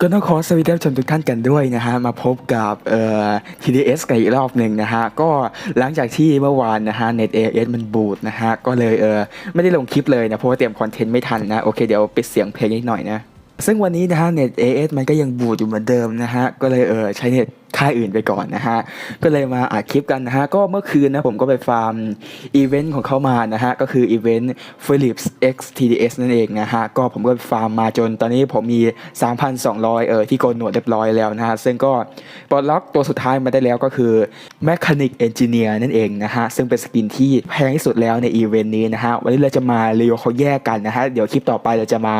ก็ต้องขอสวัสดีท่านผู้ชมทุกท่านกันด้วยนะฮะมาพบกับเอ่อ TDS กันอีกรอบหนึ่งนะฮะก็หลังจากที่เมื่อวานนะฮะ Net AS มันบูดนะฮะก็เลยเออไม่ได้ลงคลิปเลยนะเพราะว่าเตรียมคอนเทนต์ไม่ทันนะโอเคเดี๋ยวปิดเสียงเพลงนิดหน่อยนะซึ่งวันนี้นะฮะ Net AS มันก็ยังบูดอยู่เหมือนเดิมนะฮะก็เลยเออใช้เน็ต ค่ายอื่นไปก่อนนะฮะ ก็เลยมาอัดคลิปกันนะฮะ ก็เมื่อคืนนะผมก็ไปฟาร์มอีเวนต์ของเขามานะฮะ ก็คืออีเวนต์ Philips X TDS นั่นเองนะฮะ ก็ผมก็ไปฟาร์มมาจนตอนนี้ผมมี 3,200 เออที่โกนหนวดเรียบร้อยแล้วนะฮะ ซึ่งก็ปลดล็อกตัวสุดท้ายมาได้แล้วก็คือ Mechanic Engineer นั่นเองนะฮะ ซึ่งเป็นสกินที่แพงที่สุดแล้วในอีเวนต์นี้นะฮะ วันนี้เราจะมารีวิวเขาแยกกันนะฮะ เดี๋ยวคลิปต่อไปเราจะมา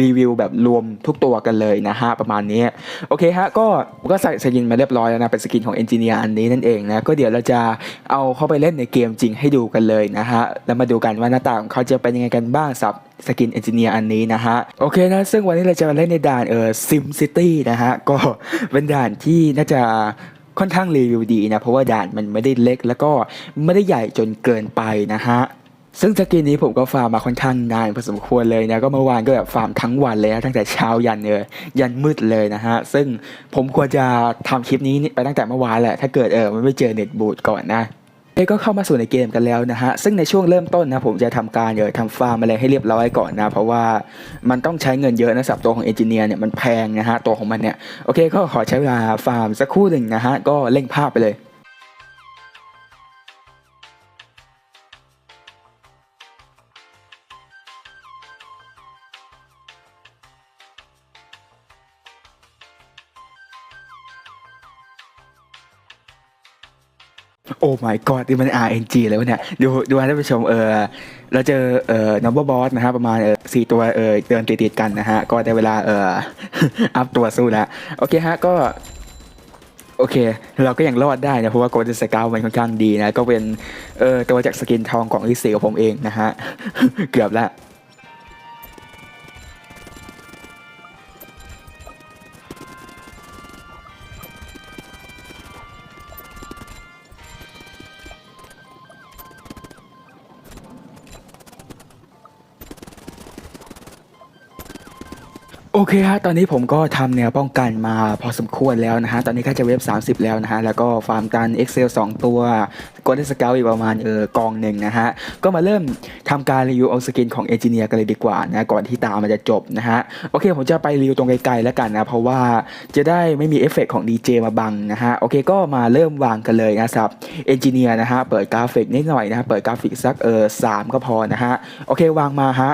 รีวิวแบบรวมทุกตัวกันเลยนะฮะประมาณนี้ โอเคฮะ ก็ก็ใส่สกินมาเรียบร้อยแล้วนะเป็นสกินของเอนจิเนียร์อันนี้นั่นเองนะก็เดี๋ยวเราจะเอาเข้าไปเล่นในเกมจริงให้ดูกันเลยนะฮะแล้วมาดูกันว่าหน้าตาของเขาจะเป็นยังไงกันบ้างสับสกินเอนจิเนียร์อันนี้นะฮะโอเคนะซึ่งวันนี้เราจะมาเล่นในด่านเออซิมซิตี้นะฮะก็เป็นด่านที่น่าจะค่อนข้างรีวิวดีนะเพราะว่าด่านมันไม่ได้เล็กแล้วก็ไม่ได้ใหญ่จนเกินไปนะฮะ ซึ่งสกินนี้ผมก็ฟาร์มมาค่อนข้างนานพอสมควรเลยนะก็เมื่อวานก็แบบฟาร์มทั้งวันเลยนะตั้งแต่เช้ายันเออยันมืดเลยนะฮะซึ่งผมควรจะทำคลิปนี้ไปตั้งแต่เมื่อวานแหละถ้าเกิดเออมันไม่เจอเน็ตบูดก่อนนะเอก็เข้ามาสู่ในเกมกันแล้วนะฮะ ซึ่งในช่วงเริ่มต้นนะผมจะทำการเออทำฟาร์มอะไรให้เรียบร้อยก่อนนะ เพราะว่ามันต้องใช้เงินเยอะนะสำหรับตัวของเอนจิเนียร์เนี่ยมันแพงนะฮะตัวของมันเนี่ย โอเคก็ขอใช้เวลาฟาร์มสักครู่หนึ่งนะฮะ ก็เร่งภาพไปเลย โอ้ my god นี่มัน RNG เลยวะเนี่ยดูดูนะท่านผู้ชมเออเราเจอเอ่อ number boss นะฮะประมาณเออสี่ตัวเออเดินติดๆกันนะฮะ ก็ได้เวลาเอออัพตัวสู้แล้ว โอเคฮะก็โอเค เราก็ยังรอดได้นะ เพราะว่าโกลเด้นสกาวมันค่อนข้างดีนะ ก็เป็นเออตัวจากสกินทองของลิซีของผมเองนะฮะ เกือบละ โอเคฮะ ตอนนี้ผมก็ทำแนวป้องกันมาพอสมควรแล้วนะฮะ ตอนนี้ก็จะเว็บ 30 แล้วนะฮะ แล้วก็ฟาร์มตัน Excel 2 ตัวกดได้สเกลอีกประมาณเออกองหนึ่งนะฮะ ก็มาเริ่มทำการรีวิวเอาสกินของเอนจิเนียร์กันเลยดีกว่านะ ก่อนที่ตามันจะจบนะฮะ โอเค ผมจะไปรีวิวตรงไกลๆแล้วกันนะ เพราะว่าจะได้ไม่มีเอฟเฟกต์ของ DJ มาบังนะฮะ โอเค ก็มาเริ่มวางกันเลยนะครับเอนจิเนียร์นะฮะ เปิดกราฟิกนิดหน่อยนะฮะ เปิดกราฟิกสักเออสามก็พอนะฮะ โอเค วางมาฮะ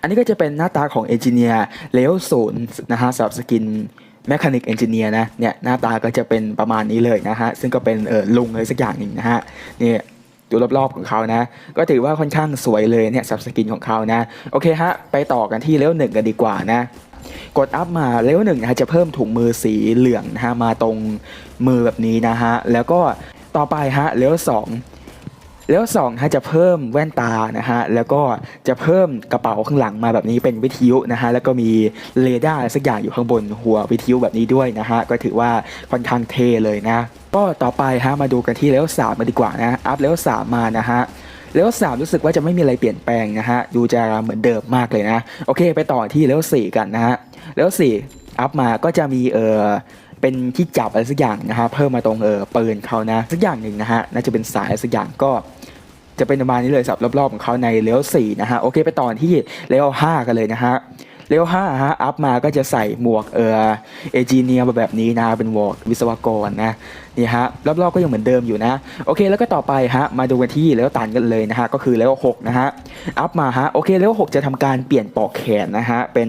อันนี้ก็จะเป็นหน้าตาของเอนจิเนียร์เลเวลศูนย์นะฮะสำหรับสกินแมคานิกเอนจิเนียร์นะเนี่ยหน้าตาก็จะเป็นประมาณนี้เลยนะฮะ ซึ่งก็เป็นเออลุงเลยสักอย่างหนึ่งนะฮะนี่ดูรอบๆของเขานะ ก็ถือว่าค่อนข้างสวยเลยเนี่ยสำหรับสกินของเขานะ โอเคฮะ ไปต่อกันที่เลเวลหนึ่งกันดีกว่านะ กดอัพมาเลเวลหนึ่งนะฮะจะเพิ่มถุงมือสีเหลืองนะฮะมาตรงมือแบบนี้นะฮะ แล้วก็ต่อไปฮะเลเวลสอง แล้วสองฮะจะเพิ่มแว่นตานะฮะแล้วก็จะเพิ่มกระเป๋าข้างหลังมาแบบนี้เป็นวิทยุนะฮะแล้วก็มีเรดาร์สักอย่างอยู่ข้างบนหัววิทยุแบบนี้ด้วยนะฮะก็ถือว่าค่อนข้างเทเลยนะก็ต่อไปฮะมาดูกันที่เลเวลสามมาดีกว่านะอัพเลเวลสามมานะฮะเลเวลสามรู้สึกว่าจะไม่มีอะไรเปลี่ยนแปลงนะฮะดูจะเหมือนเดิมมากเลยนะโอเค ไปต่อที่เลเวลสี่กันนะฮะเลเวลสี่อัพมาก็จะมีเออเป็นที่จับอะไรสักอย่างนะฮะเพิ่มมาตรงเออปืนเขานะสักอย่างหนึ่งนะฮะน่าจะเป็นสายสักอย่างก็ จะเป็นประมาณนี้เลยสำหรับรอบๆของเขาในเลเวลสี่นะฮะโอเคไปต่อที่เลเวลห้ากันเลยนะฮะเลเวลห้าฮะอัพมาก็จะใส่หมวกเออเอจีเนียมาแบบนี้นะเป็นหมวกวิศวกรนะนี่ฮะรอบๆก็ยังเหมือนเดิมอยู่นะโอเคแล้วก็ต่อไปฮะมาดูกันที่เลเวลตันกันเลยนะฮะก็คือเลเวลหกนะฮะอัพมาฮะโอเคเลเวลหกจะทำการเปลี่ยนปลอกแขนนะฮะเป็น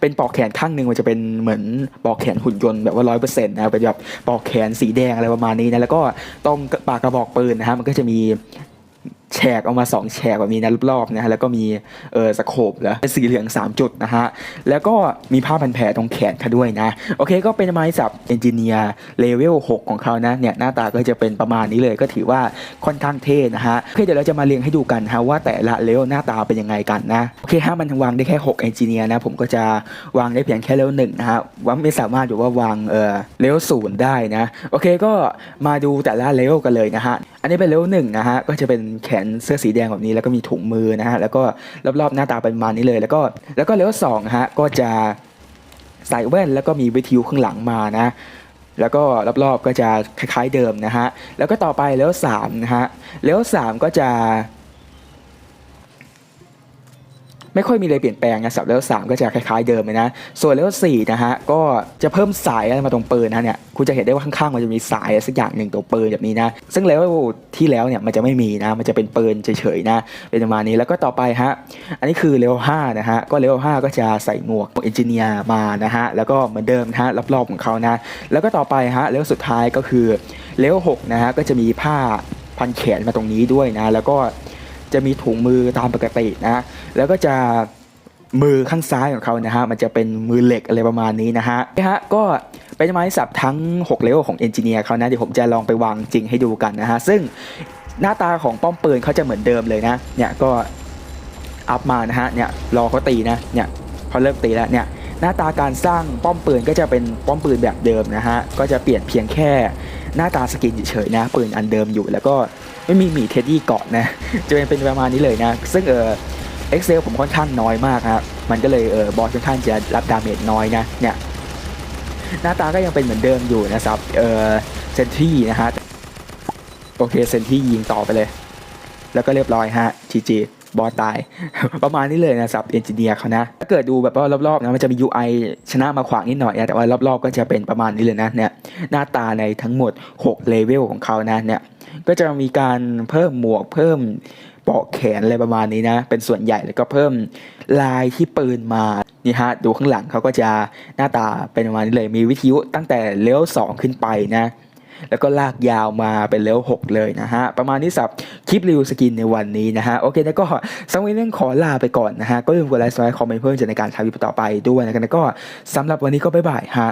เป็นปอกแขนข้างหนึ่งมันจะเป็นเหมือนปอกแขนหุ่นยนต์แบบว่าร้อยเปอร์เซ็นต์นะเป็นแบบปอกแขนสีแดงอะไรประมาณนี้นะแล้วก็ตรงปากกระบอกปืนนะฮะมันก็จะมี ฉกออกมา 2 แฉกแบบนี้นะรอบๆนะฮะแล้วก็มีเออสโคปแล้วสีเหลือง 3 จุดนะฮะแล้วก็มีผ้าพันแผลตรงแขนเขาด้วยนะ โอเคก็เป็นไม้สับเอนจิเนียร์เลเวล6ของเขานะเนี่ยหน้าตาก็จะเป็นประมาณนี้เลยก็ถือว่าค่อนข้างเท่นะฮะโอเคเดี๋ยวเราจะมาเรียงให้ดูกันฮะว่าแต่ละเลเวลหน้าตาเป็นยังไงกันนะโอเคฮะมันวางได้แค่6เอนจิเนียร์นะผมก็จะวางได้เพียงแค่เลเวลหนึ่งนะฮะว่าไม่สามารถแบบว่าวางเออเลเวลศูนย์ได้นะโอเคก็มาดูแต่ละเลเวลกันเลยนะฮะอันนี้เป็นเลเวลหนึ่งนะฮะก็จะเป็นแขนเสื้อสีแดงแบบนี้แล้วก็มีถุงมือนะฮะแล้วก็รอบๆหน้าตาเป็นมานี้เลย แล้วก็แล้วก็เลเวลสองฮะก็จะใส่แว่นแล้วก็มีวิทยุข้างหลังมานะแล้วก็รอบๆก็จะคล้ายๆเดิมนะฮะแล้วก็ต่อไปเลเวลสามนะฮะเลเวลสามก็จะ ไม่ค่อยมีอะไรเปลี่ยนแปลงนะสับเลเวลสามก็จะคล้ายๆเดิมเลยนะ ส่วนเลเวลสี่นะฮะก็จะเพิ่มสายอะไรมาตรงปืนนะเนี่ยคุณจะเห็นได้ว่าข้างๆมันจะมีสายสักอย่างหนึ่งตรงปืนแบบนี้นะ ซึ่งเลเวลที่แล้วเนี่ยมันจะไม่มีนะมันจะเป็นปืนเฉยๆนะเป็นประมาณนี้แล้วก็ต่อไปฮะอันนี้คือเลเวลห้านะฮะก็เลเวลห้าก็จะใส่หมวกเอนจิเนียร์มานะฮะแล้วก็เหมือนเดิมนะฮะรอบๆของเขานะ แล้วก็ต่อไปฮะเลเวลสุดท้ายก็คือเลเวลหกนะฮะก็จะมีผ้าพันแขนมาตรงนี้ด้วยนะ แล้วก็ จะมีถุงมือตามปกตินะแล้วก็จะมือข้างซ้ายของเขานะฮะมันจะเป็นมือเหล็กอะไรประมาณนี้นะฮะนะฮะก็เป็นไม้สับทั้ง 6 เลเวลของเอนจิเนียร์เขานะเดี๋ยวผมจะลองไปวางจริงให้ดูกันนะฮะซึ่งหน้าตาของป้อมปืนเขาจะเหมือนเดิมเลยนะเนี่ยก็อัพมานะฮะเนี่ยรอเขาตีนะเนี่ยเขาเริ่มตีแล้วเนี่ยหน้าตาการสร้างป้อมปืนก็จะเป็นป้อมปืนแบบเดิมนะฮะก็จะเปลี่ยนเพียงแค่หน้าตาสกินเฉยๆนะปืนอันเดิมอยู่แล้วก็ ไม่มีหมีเท็ดดี้เกาะนะจะเป็นเป็นประมาณนี้เลยนะ ซึ่งเออเอ็กเซลผมค่อนข้างน้อยมากครับมันก็เลยเออบอสค่อนข้างจะรับดาเมจน้อยนะเนี่ยหน้าตาก็ยังเป็นเหมือนเดิมอยู่นะครับเออเซนที่นะฮะโอเคเซนที่ยิงต่อไปเลย แล้วก็เรียบร้อยฮะจีจีบอสตาย ประมาณนี้เลยนะสับเอนจิเนียร์เขานะ ถ้าเกิดดูแบบว่ารอบๆนะมันจะมี UI ชนะมาขวางนิดหน่อยนะแต่ว่ารอบๆก็จะเป็นประมาณนี้เลยนะเนี่ยหน้าตาในทั้งหมด 6 เลเวลของเขานะเนี่ย ก็จะมีการเพิ่มหมวกเพิ่มปอกแขนอะไรประมาณนี้นะ เป็นส่วนใหญ่แล้วก็เพิ่มลายที่ปืนมานี่ฮะดูข้างหลังเขาก็จะหน้าตาเป็นประมาณนี้เลยมีวิทยุตั้งแต่เลเวล2ขึ้นไปนะแล้วก็ลากยาวมาเป็นเลเวล6เลยนะฮะ ประมาณนี้สับคลิปรีวิวสกินในวันนี้นะฮะ โอเค แล้วก็สำหรับเรื่องขอลาไปก่อนนะฮะ ก็อย่าลืมกดไลค์กดไลค์คอมเมนต์เพิ่มจะในการทำคลิปต่อไปด้วยนะครับแล้วก็สำหรับวันนี้ก็บ๊ายบายฮะ